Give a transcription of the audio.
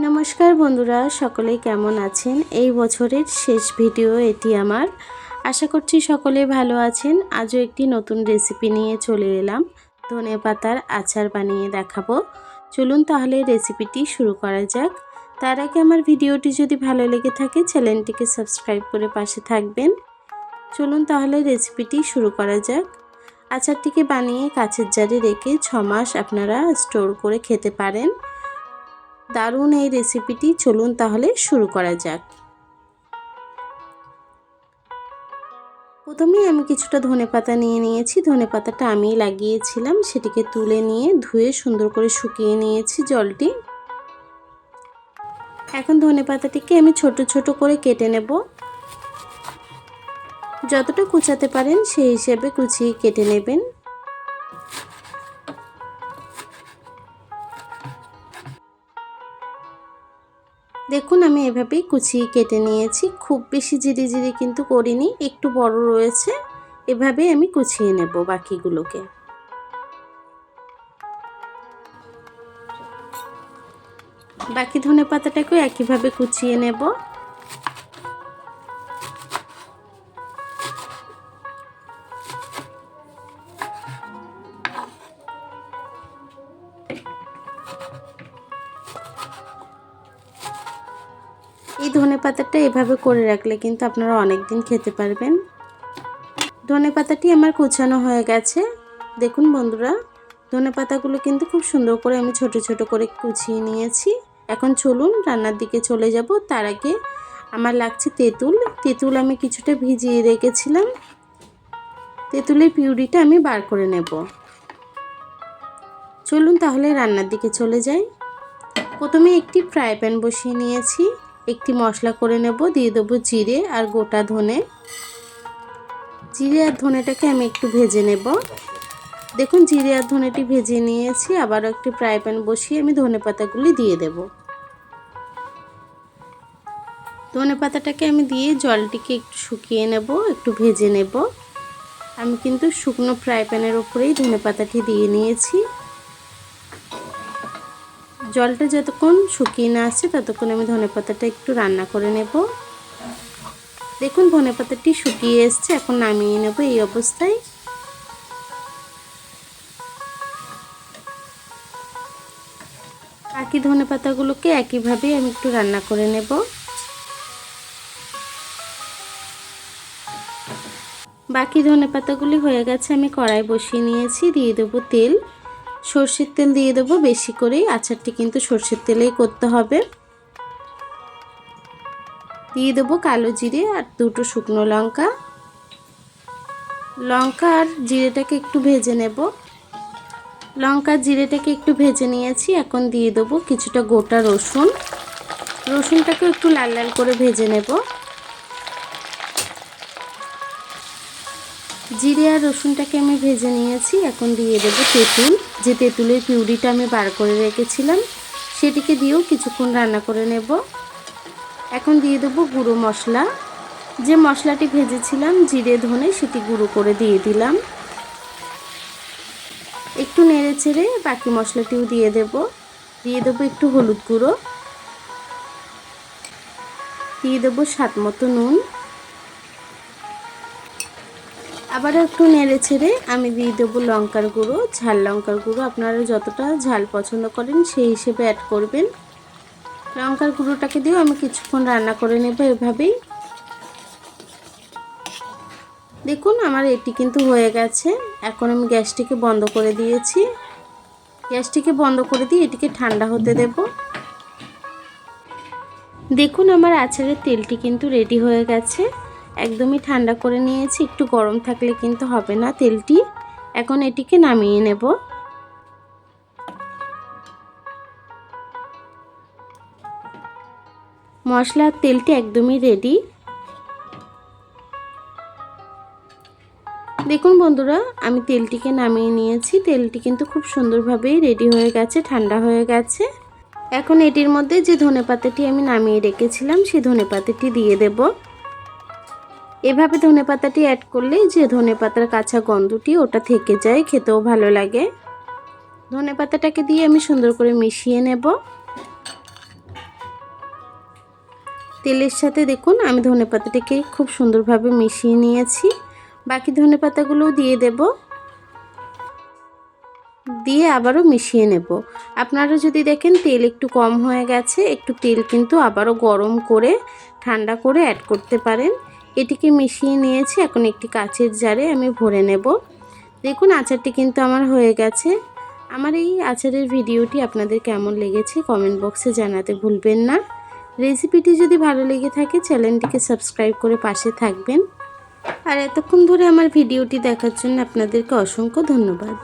নমস্কার বন্ধুরা, সকলেই কেমন আছেন? এই বছরের শেষ ভিডিও এটি আমার। আশা করছি সকলে ভালো আছেন। আজও একটি নতুন রেসিপি নিয়ে চলে এলাম। ধনে পাতার আচার বানিয়ে দেখাবো। চলুন তাহলে রেসিপিটি শুরু করা যাক। তার আগে আমার ভিডিওটি যদি ভালো লেগে থাকে, চ্যানেলটিকে সাবস্ক্রাইব করে পাশে থাকবেন। চলুন তাহলে রেসিপিটি শুরু করা যাক। আচারটিকে বানিয়ে কাছের জারে রেখে ছ মাস আপনারা স্টোর করে খেতে পারেন। দারুণ এই রেসিপিটি চলুন তাহলে শুরু করা যাক। প্রথমেই আমি কিছুটা ধনে পাতা নিয়ে নিয়েছি। ধনে পাতাটা আমি লাগিয়েছিলাম, সেটিকে তুলে নিয়ে ধুয়ে সুন্দর করে শুকিয়ে নিয়েছি জলটি। এখন ধনে পাতাটিকে আমি ছোট ছোট করে কেটে নেব। যতটা কুচাতে পারেন সেই হিসেবে কুচিয়ে কেটে নেবেন। দেখুন, আমি এভাবেই কুচিয়ে কেটে নিয়েছি। খুব বেশি জিরি জিরি কিন্তু করিনি, একটু বড় রয়েছে। এভাবেই আমি কুচিয়ে নেব বাকিগুলোকে। বাকি ধনে পাতাটাকেও একইভাবে কুচিয়ে নেব। এই ধনে পাতাটা এভাবে করে রাখলে কিন্তু আপনারা অনেক দিন খেতে পারবেন। ধনে পাতাটি আমার কুচানো হয়ে গেছে। দেখুন বন্ধুরা, ধনে পাতাগুলো কিন্তু খুব সুন্দর করে আমি ছোট ছোট করে কুচিয়ে নিয়েছি। এখন চলুন রান্নার দিকে চলে যাব। তার আগে আমার লাগছে তেঁতুল। তেঁতুল আমি কিছুটা ভিজিয়ে রেখেছিলাম। তেঁতুলের পিউরিটা আমি বার করে নেব। চলুন তাহলে রান্নার দিকে চলে যাই। প্রথমে একটি ফ্রাই প্যান বসিয়ে নিয়েছি। একটি মশলা করে নেব, দিয়ে দেবো জিরে আর গোটা ধনে। জিরে আর ধনেটাকে আমি একটু ভেজে নেব। দেখুন, জিরে আর ধনেটি ভেজে নিয়েছি, আবারও একটি ফ্রাই প্যান বসিয়ে আমি ধনে পাতাগুলি দিয়ে দেব। ধনে পাতাটাকে আমি দিয়ে জলটিকে একটু শুকিয়ে নেব, একটু ভেজে নেব। আমি কিন্তু শুকনো ফ্রাই প্যানের ওপরেই ধনে পাতাটি দিয়ে নিয়েছি। জলটা যতক্ষণ শুকিয়ে না আসছে, ততক্ষণ আমি ধনে পাতাটা একটু রান্না করে নেব। দেখুন, ধনে পাতাটি শুকিয়ে এসছে, এখন নামিয়ে নেব এই অবস্থায়। বাকি ধনে পাতাগুলোকে একইভাবেই আমি একটু রান্না করে নেব। বাকি ধনে পাতাগুলি হয়ে গেছে, আমি কড়াই বসিয়ে নিয়েছি, দিয়ে দেবো তেল। সর্ষের তেল দিয়ে দেবো বেশি করেই। আচারটি কিন্তু সর্ষের তেলেই করতে হবে। দিয়ে দেবো কালো জিরে আর দুটো শুকনো লঙ্কা। লঙ্কা আর জিরেটাকে একটু ভেজে নেব। লঙ্কা জিরেটাকে একটু ভেজে নিয়েছি। এখন দিয়ে দেবো কিছুটা গোটা রসুন। রসুনটাকে একটু লাল লাল করে ভেজে নেব। জিরে আর রসুনটাকে আমি ভেজে নিয়েছি। এখন দিয়ে দেবো তেঁতুল। যে তেঁতুলের পিউরিটা আমি বার করে রেখেছিলাম, সেটিকে দিয়েও কিছুক্ষণ রান্না করে নেব। এখন দিয়ে দেবো গুঁড়ো মশলা। যে মশলাটি ভেজেছিলাম, জিরে, ধনে, সেটি গুঁড়ো করে দিয়ে দিলাম। একটু নেড়ে ছেড়ে বাকি মশলাটিও দিয়ে দেব। দিয়ে দেবো একটু হলুদ গুঁড়ো। দিয়ে দেবো স্বাদ মতো নুন। আবার একটু নেড়ে ছেড়ে আমি দিয়ে দেবো লঙ্কার গুঁড়ো, ঝাল লঙ্কার গুঁড়ো। আপনারা যতটা ঝাল পছন্দ করেন সেই হিসেবে অ্যাড করবেন। লঙ্কার গুঁড়োটাকে দিয়েও আমি কিছুক্ষণ রান্না করে নেব এভাবেই। দেখুন, আমার এটি কিন্তু হয়ে গেছে। এখন আমি গ্যাসটিকে বন্ধ করে দিয়েছি। গ্যাসটিকে বন্ধ করে দিয়ে এটিকে ঠান্ডা হতে দেব। দেখুন, আমার আচারের তেলটি কিন্তু রেডি হয়ে গেছে। একদমই ঠান্ডা করে নিয়েছি। একটু গরম থাকলে কিন্তু হবে না তেলটি। এখন এটিকে নামিয়ে নেব। মশলার তেলটি একদমই রেডি দেখুন বন্ধুরা, আমি তেলটিকে নামিয়ে নিয়েছি। তেলটি কিন্তু খুব সুন্দরভাবেই রেডি হয়ে গেছে, ঠান্ডা হয়ে গেছে। এখন এটির মধ্যে যে ধনে পাতাটি আমি নামিয়ে রেখেছিলাম সেই ধনে পাতাটি দিয়ে দেবো। এভাবে ধনে পাতাটি অ্যাড করলে যে ধনে পাতার কাঁচা গন্ধটি ওটা থেকে যায়, খেতেও ভালো লাগে। ধনে পাতাটাকে দিয়ে আমি সুন্দর করে মিশিয়ে নেব। তেলের সাথে দেখুন, আমি ধনে পাতাটাকে খুব সুন্দরভাবে মিশিয়ে নিয়েছি। বাকি ধনে পাতাগুলোও দিয়ে দেব। দিয়ে আবারও মিশিয়ে নেব। আপনারা যদি দেখেন তেল একটু কম হয়ে গেছে, একটু তেল কিন্তু আবারও গরম করে, ঠান্ডা করে অ্যাড করতে পারেন। এটিকে মিশিয়ে নিয়েছি, এখন একটি কাচের জারে আমি ভরে নেব। দেখুন, আচারটি কিন্তু আমার হয়ে গেছে। আমার এই আচারের ভিডিওটি আপনাদের কেমন লেগেছে কমেন্ট বক্সে জানাতে ভুলবেন না। রেসিপিটি যদি ভালো লেগে থাকে, চ্যানেলটিকে সাবস্ক্রাইব করে পাশে থাকবেন। আর এতক্ষণ ধরে আমার ভিডিওটি দেখার জন্য আপনাদেরকে অসংখ্য ধন্যবাদ।